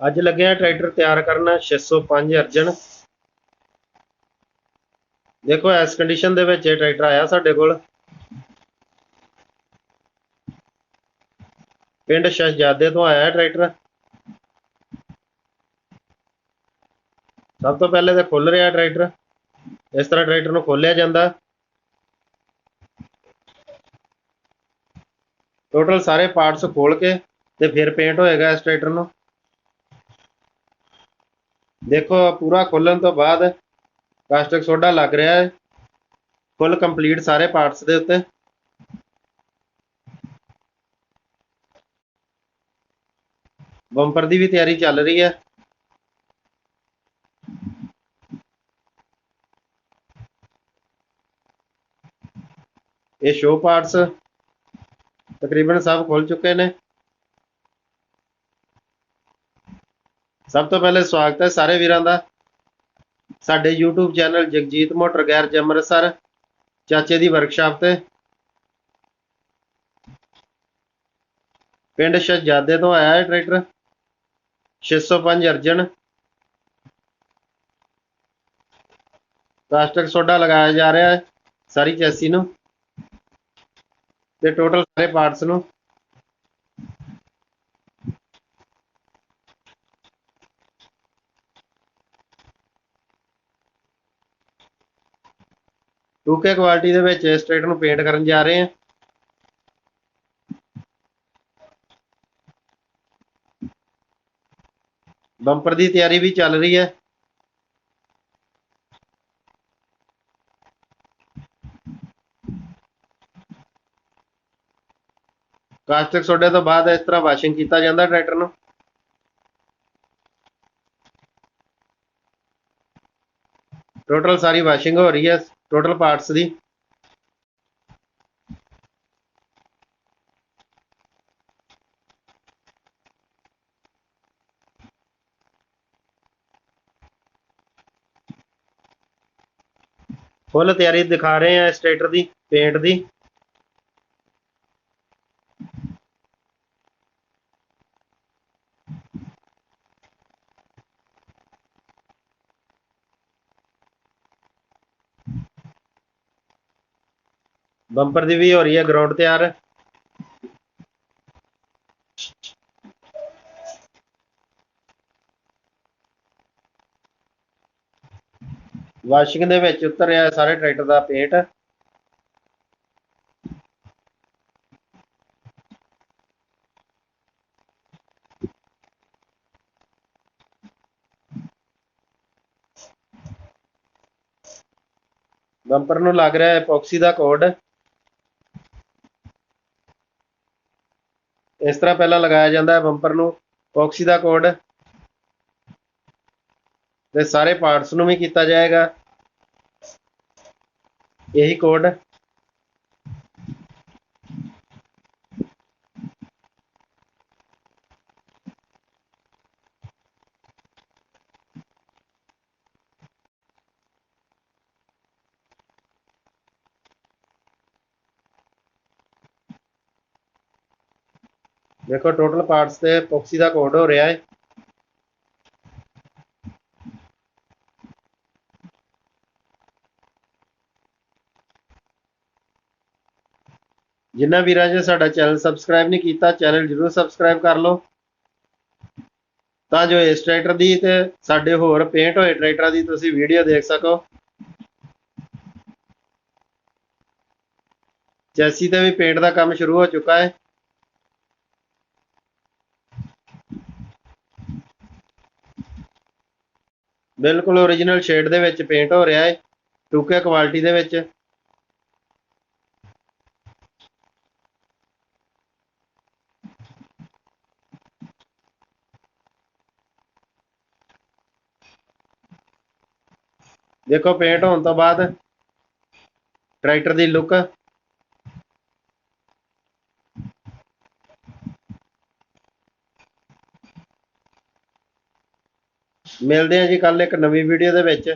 ਅੱਜ ਲੱਗਿਆ ਟਰੈਕਟਰ ਤਿਆਰ ਕਰਨਾ 605 ਅਰਜਨ। ਦੇਖੋ, ਇਸ ਕੰਡੀਸ਼ਨ ਦੇ ਵਿੱਚ ਇਹ ਟਰੈਕਟਰ ਆਇਆ ਸਾਡੇ ਕੋਲ। ਪਿੰਡ ਸ਼ਹਜ਼ਾਦੇ ਤੋਂ ਆਇਆ ਟਰੈਕਟਰ। ਸਭ ਤੋਂ ਪਹਿਲੇ ਤਾਂ ਖੁੱਲ ਰਿਹਾ ਟਰੈਕਟਰ। ਇਸ ਤਰ੍ਹਾਂ ਟਰੈਕਟਰ ਨੂੰ ਖੋਲਿਆ ਜਾਂਦਾ। ਟੋਟਲ ਸਾਰੇ ਪਾਰਟਸ ਖੋਲ ਕੇ ਤੇ ਫਿਰ ਪੇਂਟ ਹੋਏਗਾ ਇਸ ਟਰੈਕਟਰ ਨੂੰ। ਦੇਖੋ, ਪੂਰਾ ਖੋਲਣ ਤੋਂ ਬਾਅਦ ਕਾਸਟਿਕ ਸੋਡਾ ਲੱਗ ਰਿਹਾ ਹੈ। ਫੁੱਲ ਕੰਪਲੀਟ ਸਾਰੇ ਪਾਰਟਸ ਦੇ ਉੱਤੇ। ਬੰਪਰ ਦੀ ਵੀ ਤਿਆਰੀ ਚੱਲ ਰਹੀ ਹੈ। ਇਹ ਸ਼ੋ ਪਾਰਟਸ ਤਕਰੀਬਨ ਸਭ ਖੁੱਲ ਚੁੱਕੇ ਨੇ। ਸਭ ਤੋਂ ਪਹਿਲੇ ਸਵਾਗਤ ਹੈ ਸਾਰੇ ਵੀਰਾਂ ਦਾ। ਸਾਡੇ YouTube channel Jagjit motor garage Amritsar, ਚਾਚੇ ਦੀ ਵਰਕਸ਼ਾਪ ਤੇ। ਪਿੰਡ ਸ਼ਹਜ਼ਾਦੇ ਤੋਂ ਆਇਆ ਹੈ ਟਰੈਕਟਰ। 605 ਅਰਜਨ। ਪਲਾਸਟਿਕ ਸੋਡਾ ਲਗਾਇਆ ਜਾ ਰਿਹਾ ਹੈ ਸਾਰੀ ਚੈਸੀ ਨੂੰ ਤੇ ਟੋਟਲ ਸਾਰੇ ਪਾਰਟਸ ਨੂੰ। ਟੂਕੇ ਕੁਆਲਿਟੀ ਦੇ ਵਿੱਚ ਇਸ ਟਰੈਕਟਰ ਨੂੰ ਪੇਂਟ ਕਰਨ ਜਾ ਰਹੇ ਹਾਂ। ਬੰਪਰ ਦੀ ਤਿਆਰੀ ਵੀ ਚੱਲ ਰਹੀ ਹੈ। ਕਾਸਟਿਕ ਸੋਡੇ ਤੋਂ ਬਾਅਦ ਇਸ ਤਰ੍ਹਾਂ ਵਾਸ਼ਿੰਗ ਕੀਤਾ ਜਾਂਦਾ ਟਰੈਕਟਰ ਨੂੰ। ਟੋਟਲ ਸਾਰੀ ਵਾਸ਼ਿੰਗ ਹੋ ਰਹੀ ਹੈ। ਟੋਟਲ ਪਾਰਟਸ ਦੀ। ਫੁੱਲ ਤਿਆਰੀ ਦਿਖਾ ਰਹੇ ਆ ਇਸ ਦੀ ਪੇਂਟ ਦੀ। ਬੰਪਰ ਦੀ ਵੀ ਹੋ ਰਹੀ ਹੈ ਗਰਾਊਂਡ ਤਿਆਰ। ਵਾਸ਼ਿੰਗ ਦੇ ਵਿੱਚ ਉਤਰ ਰਿਹਾ ਸਾਰੇ ਟਰੈਕਟਰ ਦਾ ਪੇਟ। ਬੰਪਰ ਨੂੰ ਲੱਗ ਰਿਹਾ ਹੈ, ਐਪੋਕਸੀ ਦਾ ਕੋਡ। ਇਸ ਤਰ੍ਹਾਂ ਪਹਿਲਾਂ ਲਗਾਇਆ ਜਾਂਦਾ ਹੈ ਬੰਪਰ ਨੂੰ ਐਪੋਕਸੀ ਦਾ ਕੋਡ। ਦੇ ਸਾਰੇ ਪਾਰਟਸ ਨੂੰ ਵੀ ਕੀਤਾ ਜਾਏਗਾ। ਇਹੀ ਕੋਡ। ਦੇਖੋ ਟੋਟਲ ਪਾਰਟਸ ਤੇ ਐਪੋਕਸੀ ਦਾ ਕੋਡ ਹੋ ਰਿਹਾ ਹੈ। ਜਿਨ੍ਹਾਂ ਵੀਰਾਂ ਨੇ ਸਾਡਾ ਚੈਨਲ ਸਬਸਕ੍ਰਾਈਬ ਨਹੀਂ ਕੀਤਾ ਚੈਨਲ ਜਰੂਰ ਸਬਸਕ੍ਰਾਈਬ ਕਰ ਲਓ। ਤਾਂ ਜੋ ਇਸ ਟਰੈਕਟਰ ਦੀ ਤੇ ਸਾਡੇ ਹੋਰ ਪੇਂਟ ਹੋਏ ਟਰੈਕਟਰਾਂ ਦੀ ਤੁਸੀਂ ਵੀਡੀਓ ਦੇਖ ਸਕੋ। ਚੈਸੀ ਤੇ ਵੀ ਪੇਂਟ ਦਾ ਕੰਮ ਸ਼ੁਰੂ ਹੋ ਚੁੱਕਾ ਹੈ। ਬਿਲਕੁਲ ਓਰੀਜਨਲ ਸ਼ੇਡ ਦੇ ਵਿੱਚ ਪੇਂਟ ਹੋ ਰਿਹਾ ਹੈ ਟੂਕੇ ਕੁਆਲਿਟੀ ਦੇ ਵਿੱਚ। ਦੇਖੋ ਪੇਂਟ ਹੋਣ ਤੋਂ ਬਾਅਦ ਟਰੈਕਟਰ ਦੀ ਲੁੱਕ ਮਿਲਦੇ ਹਾਂ ਜੀ ਕੱਲ ਇੱਕ ਨਵੀਂ ਵੀਡੀਓ ਦੇ ਵਿੱਚ।